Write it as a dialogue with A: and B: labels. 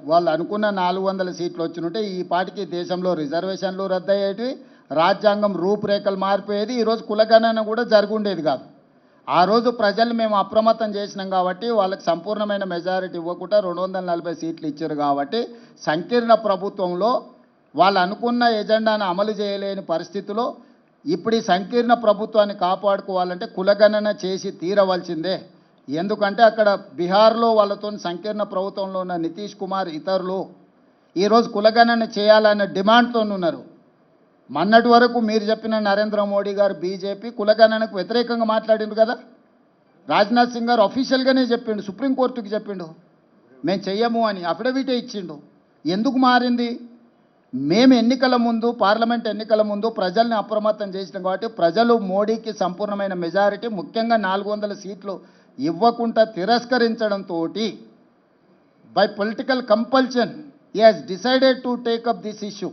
A: వాళ్ళు అనుకున్న నాలుగు వందల సీట్లు వచ్చినుంటే ఈ పాటికి దేశంలో రిజర్వేషన్లు రద్దయ్యేటివి రాజ్యాంగం రూపురేఖలు మారిపోయేది ఈరోజు కులగణన కూడా జరుగుండేది కాదు. ఆ రోజు ప్రజలు మేము అప్రమత్తం చేసినాం కాబట్టి వాళ్ళకి సంపూర్ణమైన మెజారిటీ ఇవ్వకుండా రెండు వందల నలభై సీట్లు ఇచ్చారు కాబట్టి సంకీర్ణ ప్రభుత్వంలో వాళ్ళు అనుకున్న ఎజెండాను అమలు చేయలేని పరిస్థితిలో ఇప్పుడు ఈ సంకీర్ణ ప్రభుత్వాన్ని కాపాడుకోవాలంటే కులగణన చేసి తీరవలసిందే. ఎందుకంటే అక్కడ బీహార్లో వాళ్ళతో సంకీర్ణ ప్రభుత్వంలో ఉన్న నితీష్ కుమార్ ఇతరులు ఈరోజు కులగణన చేయాలనే డిమాండ్తో ఉన్నారు. మొన్నటి వరకు మీరు చెప్పిన నరేంద్ర మోడీ గారు బీజేపీ కులగణనకు వ్యతిరేకంగా మాట్లాడిండు కదా? రాజ్నాథ్ సింగ్ గారు అఫీషియల్గానే చెప్పిండు సుప్రీంకోర్టుకి చెప్పిండు. మేము చెయ్యము అని అఫిడవిటే ఇచ్చిండు. ఎందుకు మారింది? మేము ఎన్నికల ముందు పార్లమెంట్ ఎన్నికల ముందు ప్రజల్ని అప్రమత్తం చేసినాం కాబట్టి ప్రజలు మోడీకి సంపూర్ణమైన మెజారిటీ ముఖ్యంగా నాలుగు వందల సీట్లు ఇవ్వకుండా తిరస్కరించడంతో by political compulsion he has decided to take up this issue